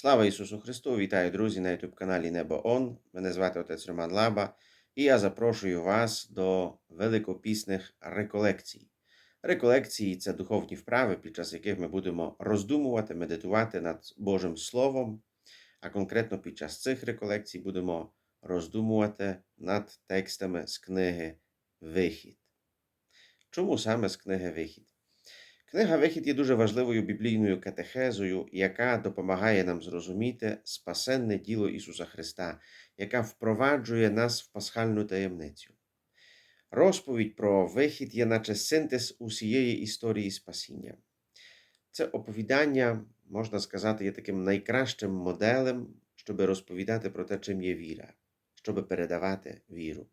Слава Ісусу Христу! Вітаю, друзі, на youtube каналі Небо Он. Мене звати отець Роман Лаба, і я запрошую вас до великопісних реколекцій. Реколекції це духовні вправи, під час яких ми будемо роздумувати, медитувати над Божим Словом, а конкретно під час цих реколекцій будемо роздумувати над текстами з книги Вихід. Чому саме з книги Вихід? Книга Вихід є дуже важливою біблійною катехезою, яка допомагає нам зрозуміти спасенне діло Ісуса Христа, яка впроваджує нас в пасхальну таємницю. Розповідь про вихід є, наче синтез усієї історії спасіння. Це оповідання, можна сказати, є таким найкращим моделем, щоб розповідати про те, чим є віра, щоб передавати віру.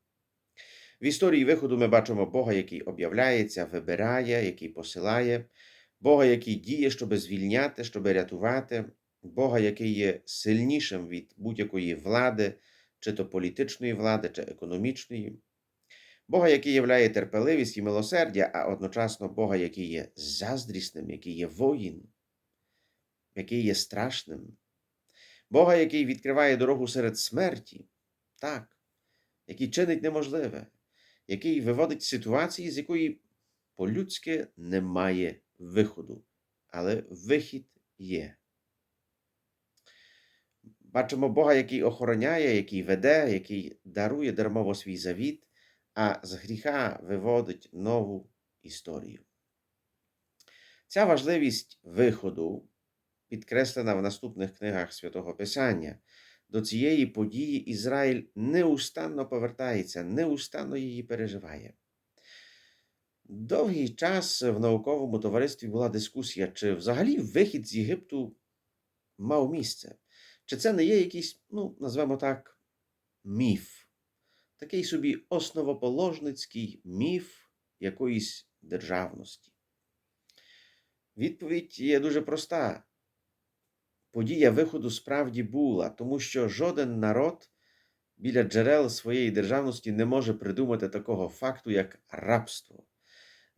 В історії виходу ми бачимо Бога, який об'являється, вибирає, який посилає, Бога, який діє, щоб звільняти, щоб рятувати, Бога, який є сильнішим від будь-якої влади, чи то політичної влади, чи економічної, Бога, який являє терпеливість і милосердя, а одночасно Бога, який є заздрісним, який є воїн, який є страшним, Бога, який відкриває дорогу серед смерті, так, який чинить неможливе який виводить ситуації, з якої по-людськи немає виходу, але вихід є. Бачимо Бога, який охороняє, який веде, який дарує дармово свій завіт, а з гріха виводить нову історію. Ця важливість виходу підкреслена в наступних книгах Святого Писання. До цієї події Ізраїль неустанно повертається, неустанно її переживає. Довгий час в науковому товаристві була дискусія, чи взагалі вихід з Єгипту мав місце, чи це не є якийсь, ну, назвемо так, міф, такий собі основоположницький міф якоїсь державності. Відповідь є дуже проста подія виходу справді була, тому що жоден народ біля джерел своєї державності не може придумати такого факту, як рабство.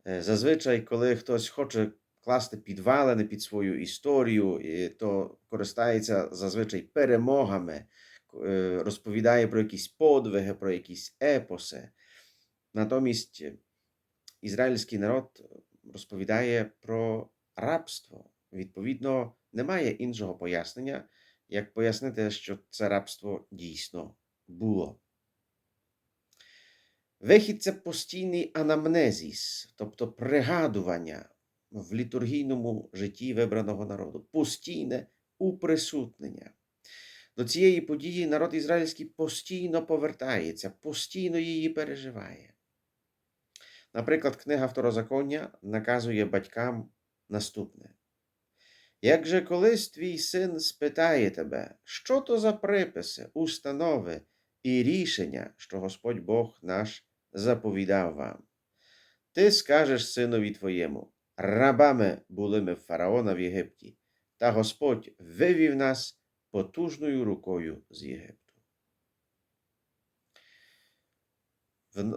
Е, зазвичай, коли хтось хоче класти підвалини під свою історію, то користається зазвичай перемогами, е, розповідає про якісь подвиги, про якісь епоси. Натомість ізраїльський народ розповідає про рабство. Відповідно, немає іншого пояснення, як пояснити, що це рабство дійсно було. Вихід це постійний анамнезіс, тобто пригадування в літургійному житті вибраного народу, постійне уприсутнення. До цієї події народ ізраїльський постійно повертається, постійно її переживає. Наприклад, книга Второзаконня наказує батькам наступне: як же колись твій син спитає тебе, що то за приписи, установи і рішення, що Господь Бог наш заповідав вам? Ти скажеш синові твоєму, рабами були ми фараона в Єгипті, та Господь вивів нас потужною рукою з Єгипту.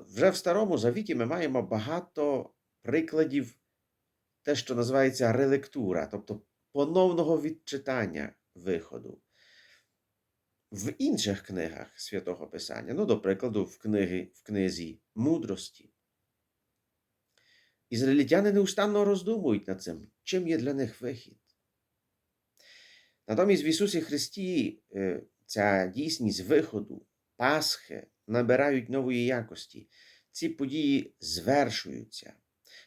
Вже в Старому Завіті ми маємо багато прикладів, те, що називається релектура, тобто поновного відчитання виходу. В інших книгах святого Писання, ну, до прикладу, в, книги, в книзі мудрості. Ізраїльтяни неустанно роздумують над цим, чим є для них вихід. Натомість в Ісусі Христі е, ця дійсність виходу, Пасхи набирають нової якості. Ці події звершуються.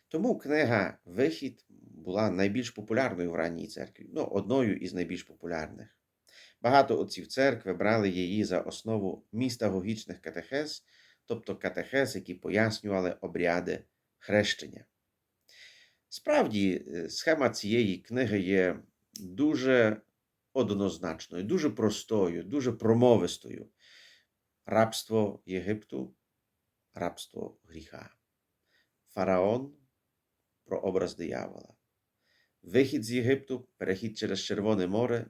Тому книга Вихід була найбільш популярною в ранній церкві, ну, одною із найбільш популярних. Багато отців церкви брали її за основу містагогічних катехез, тобто катехез, які пояснювали обряди хрещення. Справді, е, схема цієї книги є дуже однозначною, дуже простою, дуже промовистою. Рабство Єгипту, рабство гріха. Фараон про образ диявола. Вихід з Єгипту, перехід через Червоне море,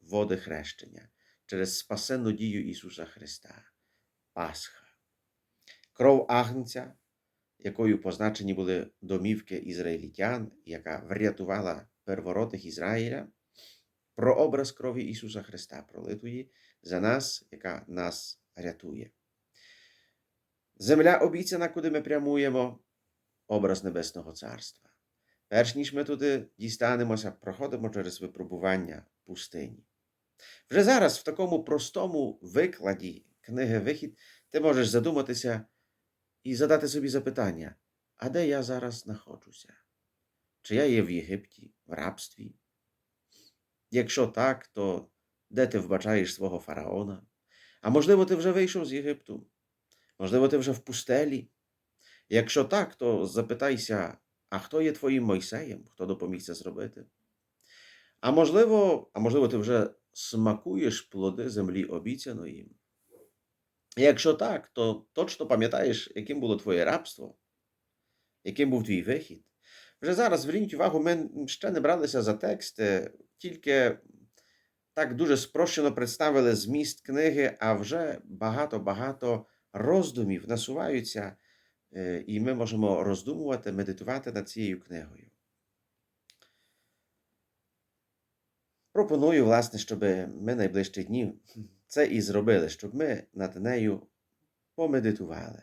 води хрещення, через спасенну дію Ісуса Христа, Пасха, кров Агнця, якою позначені були домівки ізраїльтян, яка врятувала первородних Ізраїля, прообраз крові Ісуса Христа, пролитої за нас, яка нас рятує. Земля обіцяна, куди ми прямуємо, образ Небесного Царства. Перш ніж ми туди дістанемося, проходимо через випробування пустині. Вже зараз, в такому простому викладі книги Вихід, ти можеш задуматися і задати собі запитання: а де я зараз знаходжуся? Чи я є в Єгипті, в рабстві? Якщо так, то де ти вбачаєш свого фараона? А можливо, ти вже вийшов з Єгипту? Можливо, ти вже в пустелі? Якщо так, то запитайся, а хто є твоїм Мойсеєм, хто допоміг це зробити? А можливо, а можливо, ти вже смакуєш плоди землі обіцяної? Якщо так, то точно пам'ятаєш, яким було твоє рабство, яким був твій вихід. Вже зараз зверніть увагу, ми ще не бралися за тексти, тільки так дуже спрощено представили зміст книги, а вже багато-багато роздумів насуваються, і ми можемо роздумувати, медитувати над цією книгою. Пропоную, власне, щоб ми найближчі дні це і зробили, щоб ми над нею помедитували.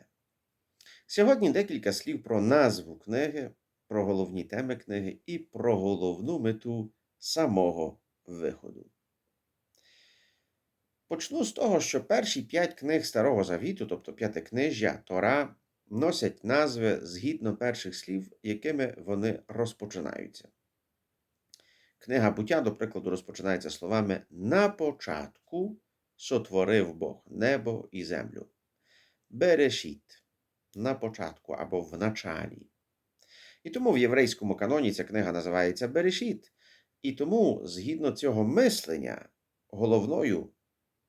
Сьогодні декілька слів про назву книги, про головні теми книги і про головну мету самого виходу. Почну з того, що перші п'ять книг Старого Завіту, тобто п'ятикнижжя Тора, носять назви згідно перших слів, якими вони розпочинаються. Книга буття, до прикладу, розпочинається словами На початку сотворив Бог небо і землю. Берешіт на початку або в началі. І тому в єврейському каноні ця книга називається Берешіт. І тому, згідно цього мислення, головною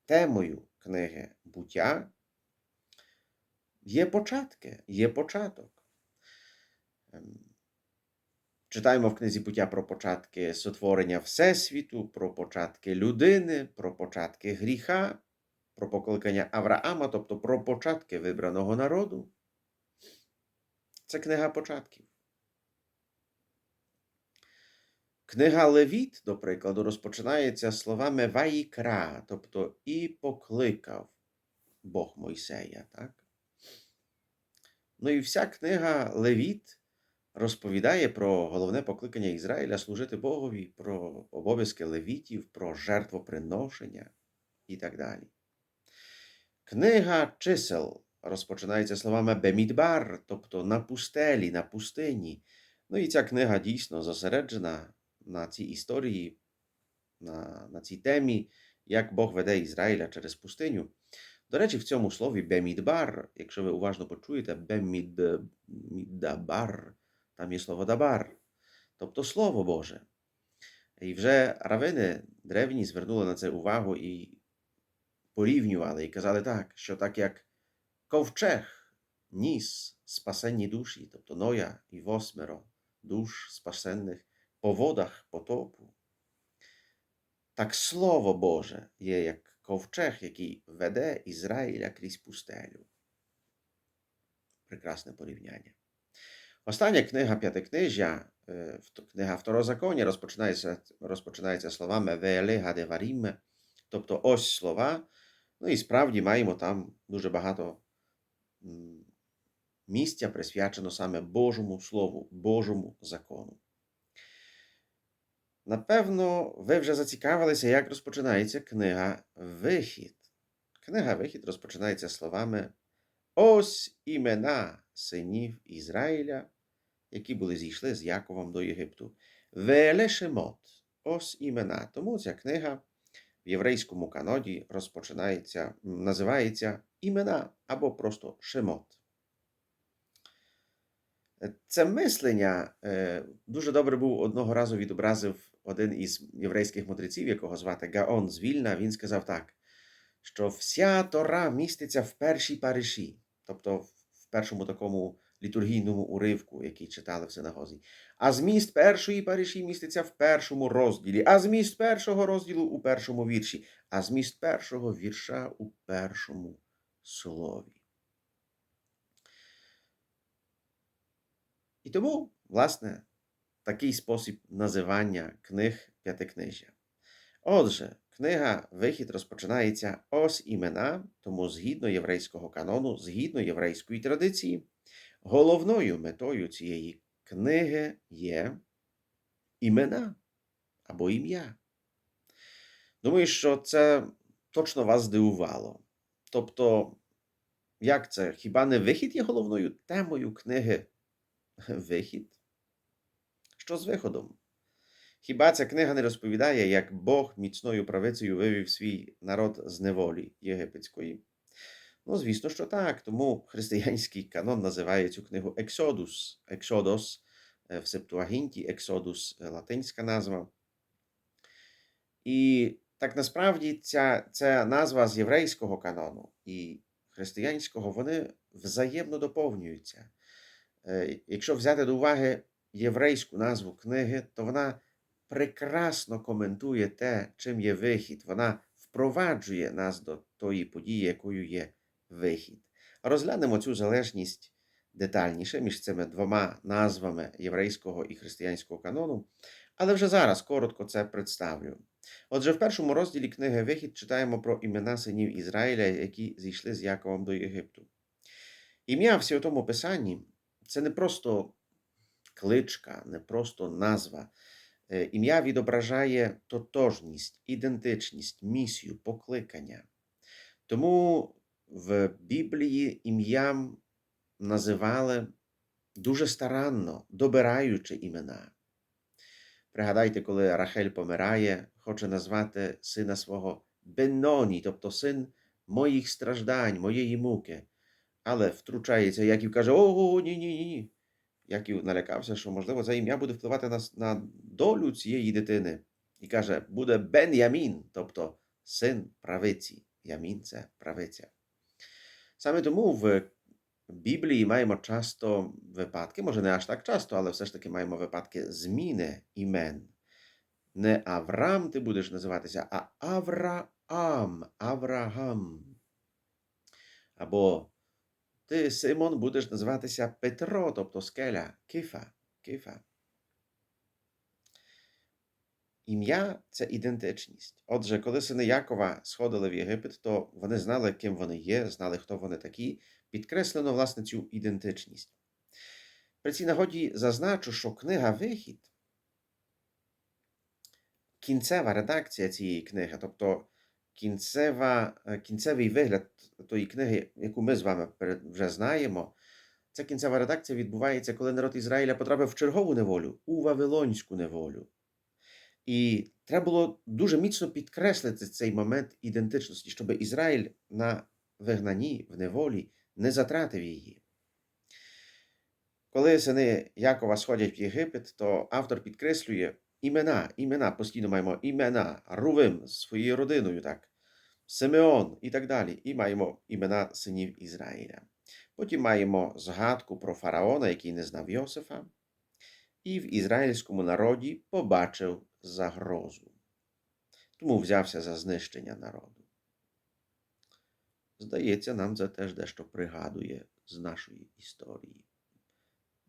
темою книги буття є початки, є початок. Ем, Читаємо в книзі буття про початки сотворення Всесвіту, про початки людини, про початки гріха, про покликання Авраама, тобто про початки вибраного народу. Це книга початків. Книга Левіт, до прикладу, розпочинається словами Ваїкра, тобто і покликав Бог Мойсея. Так? Ну і вся книга Левіт розповідає про головне покликання Ізраїля служити Богові, про обов'язки левітів, про жертвоприношення і так далі. Книга чисел розпочинається словами Бемідбар, тобто на пустелі, на пустині. Ну і ця книга дійсно зосереджена на цій історії, на, на цій темі, як Бог веде Ізраїля через пустиню. До речі, в цьому слові Бемідбар, якщо ви уважно почуєте, Беміддабар, там є слово дабар, тобто Слово Боже. І вже равини древні звернули на це увагу і порівнювали, і казали так, що так як ковчег ніс спасенні душі, тобто Ноя і восьмеро душ спасенних по водах потопу, так Слово Боже є як ковчег, який веде Ізраїля крізь пустелю. Прекрасне порівняння. Остання книга П'ятикнижжя, е, книга Второзаконня, розпочинається розпочинається словами Веелега Деварім, тобто ось слова. Ну і справді маємо там дуже багато місця присвячено саме Божому Слову, Божому закону. Напевно, ви вже зацікавилися, як розпочинається книга Вихід. Книга Вихід розпочинається словами Ось імена синів Ізраїля, які були зійшли з Яковом до Єгипту. Велешемот. Ось імена. Тому ця книга в єврейському каноді розпочинається, називається імена або просто Шемот. Це мислення е, дуже добре був одного разу відобразив один із єврейських мудреців, якого звати Гаон з Вільна. Він сказав так, що вся Тора міститься в першій париші, тобто в першому такому літургійному уривку, який читали в синагозі. А зміст першої париші міститься в першому розділі, а зміст першого розділу у першому вірші, а зміст першого вірша у першому слові. І тому, власне, такий спосіб називання книг п'ятикнижжя. Отже, книга Вихід розпочинається ось імена, тому згідно єврейського канону, згідно єврейської традиції, головною метою цієї книги є імена або ім'я. Думаю, що це точно вас здивувало. Тобто, як це? Хіба не вихід є головною темою книги Вихід? Що з виходом? Хіба ця книга не розповідає, як Бог міцною правицею вивів свій народ з неволі єгипетської? Ну, звісно, що так. Тому християнський канон називає цю книгу Ексодус. Ексодос в Септуагінті, Ексодус латинська назва. І так насправді ця, ця назва з єврейського канону і християнського, вони взаємно доповнюються. Е, Якщо взяти до уваги єврейську назву книги, то вона прекрасно коментує те, чим є вихід. Вона впроваджує нас до тої події, якою є вихід. Розглянемо цю залежність детальніше між цими двома назвами єврейського і християнського канону, але вже зараз коротко це представлю. Отже, в першому розділі книги Вихід читаємо про імена синів Ізраїля, які зійшли з Яковом до Єгипту. Ім'я в Святому Писанні це не просто кличка, не просто назва. Е, Ім'я відображає тотожність, ідентичність, місію, покликання. Тому в Біблії ім'ям називали дуже старанно, добираючи імена. Пригадайте, коли Рахель помирає, хоче назвати сина свого Бенноні, тобто син моїх страждань, моєї муки. Але втручається Яків каже: Ого, ні, ні, ні. Яків налякався, що, можливо, це ім'я буде впливати на, на долю цієї дитини. І каже, буде Бен-Ямін, тобто син правиці. Ямін це правиця. Саме тому в Біблії маємо часто випадки, може не аж так часто, але все ж таки маємо випадки зміни імен. Не Авраам ти будеш називатися, а Авраам, Авраам. Або ти, Симон, будеш називатися Петро, тобто скеля, кифа, кифа. Ім'я це ідентичність. Отже, коли сини Якова сходили в Єгипет, то вони знали, ким вони є, знали, хто вони такі, підкреслено, власне, цю ідентичність. При цій нагоді зазначу, що книга Вихід, кінцева редакція цієї книги, тобто кінцева, кінцевий вигляд тої книги, яку ми з вами вже знаємо, ця кінцева редакція відбувається, коли народ Ізраїля потрапив в чергову неволю, у Вавилонську неволю. І треба було дуже міцно підкреслити цей момент ідентичності, щоб Ізраїль на вигнанні, в неволі не затратив її. Коли сини Якова сходять в Єгипет, то автор підкреслює імена, імена, постійно маємо імена, Рувим з своєю родиною, так, Симеон і так далі. І маємо імена синів Ізраїля. Потім маємо згадку про фараона, який не знав Йосифа, і в ізраїльському народі побачив загрозу. Тому взявся за знищення народу. Здається, нам це теж дещо пригадує з нашої історії,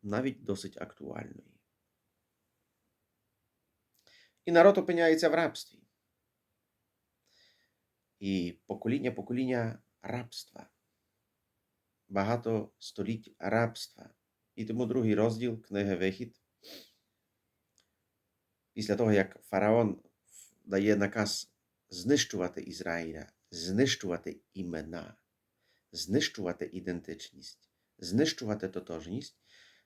навіть досить актуальної. І народ опиняється в рабстві. І покоління покоління рабства. Багато століть рабства. І тому другий розділ книги Вихід. Після того, як фараон дає наказ знищувати Ізраїля, знищувати імена, знищувати ідентичність, знищувати тотожність,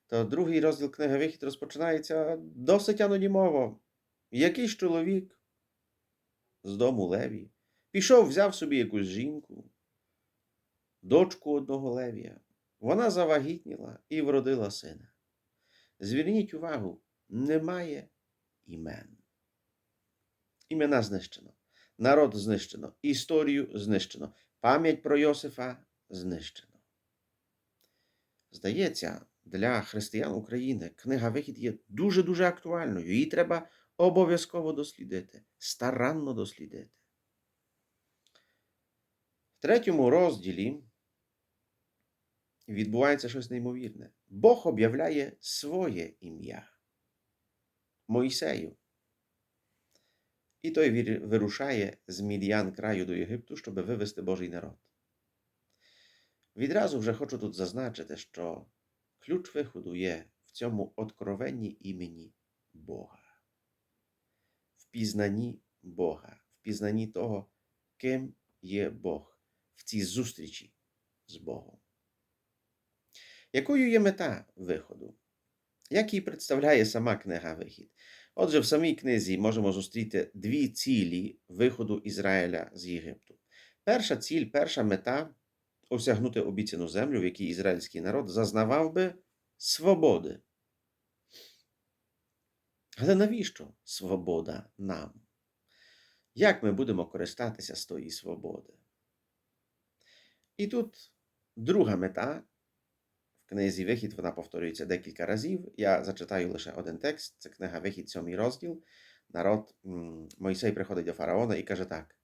то другий розділ книги Вихід розпочинається досить анонімово. Якийсь чоловік з дому Леві пішов, взяв собі якусь жінку, дочку одного Левія. Вона завагітніла і вродила сина. Зверніть увагу, немає імен. Імена знищено, народ знищено, історію знищено, пам'ять про Йосифа знищено. Здається, для християн України книга Вихід є дуже-дуже актуальною. Її треба обов'язково дослідити, старанно дослідити. Третьому розділі відбувається щось неймовірне. Бог об'являє своє ім'я. Мойсею. І той вирушає з Мідіан краю до Єгипту, щоб вивести Божий народ. Відразу вже хочу тут зазначити, що ключ виходу є в цьому откровенні імені Бога, в пізнанні Бога, в пізнанні того, ким є Бог, в цій зустрічі з Богом. Якою є мета виходу? Як її представляє сама книга Вихід? Отже, в самій книзі можемо зустріти дві цілі виходу Ізраїля з Єгипту. Перша ціль, перша мета осягнути обіцяну землю, в якій ізраїльський народ зазнавав би свободи. Але навіщо свобода нам? Як ми будемо користатися з тої свободи? І тут друга мета в книзі Вихід вона повторюється декілька разів. Я зачитаю лише один текст. Це книга Вихід, сьомий розділ. Народ Мойсей приходить до фараона і каже так: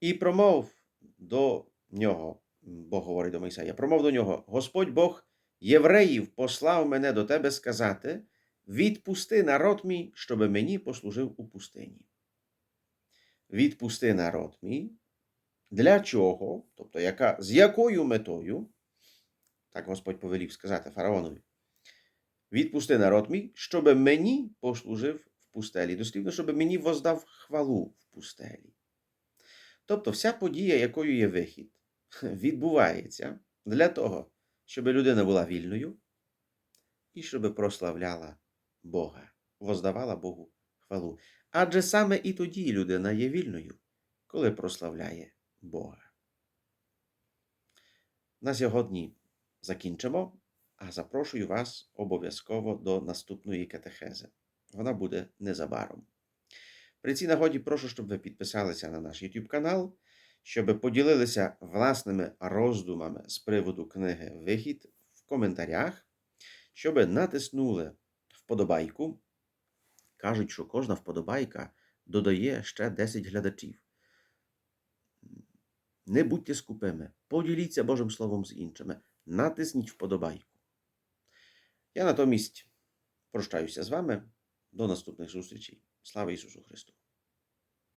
І промов до нього, Бог говорить до Мойсея, промов до нього: Господь Бог євреїв послав мене до тебе сказати: відпусти народ мій, щоби мені послужив у пустині. Відпусти народ мій. Для чого? Тобто, яка, з якою метою? Так Господь повелів сказати фараонові. Відпусти народ мій, щоб мені послужив в пустелі. Дослівно, щоб мені воздав хвалу в пустелі. Тобто, вся подія, якою є вихід, відбувається для того, щоб людина була вільною і щоб прославляла Бога, воздавала Богу хвалу. Адже саме і тоді людина є вільною, коли прославляє Бога. На сьогодні закінчимо, а запрошую вас обов'язково до наступної катехези. Вона буде незабаром. При цій нагоді прошу, щоб ви підписалися на наш YouTube канал, щоб поділилися власними роздумами з приводу книги Вихід в коментарях, щоб натиснули вподобайку. Кажуть, що кожна вподобайка додає ще 10 глядачів. Не будьте скупими, поділіться Божим Словом з іншими, натисніть вподобайку. Я натомість прощаюся з вами. До наступних зустрічей. Слава Ісусу Христу!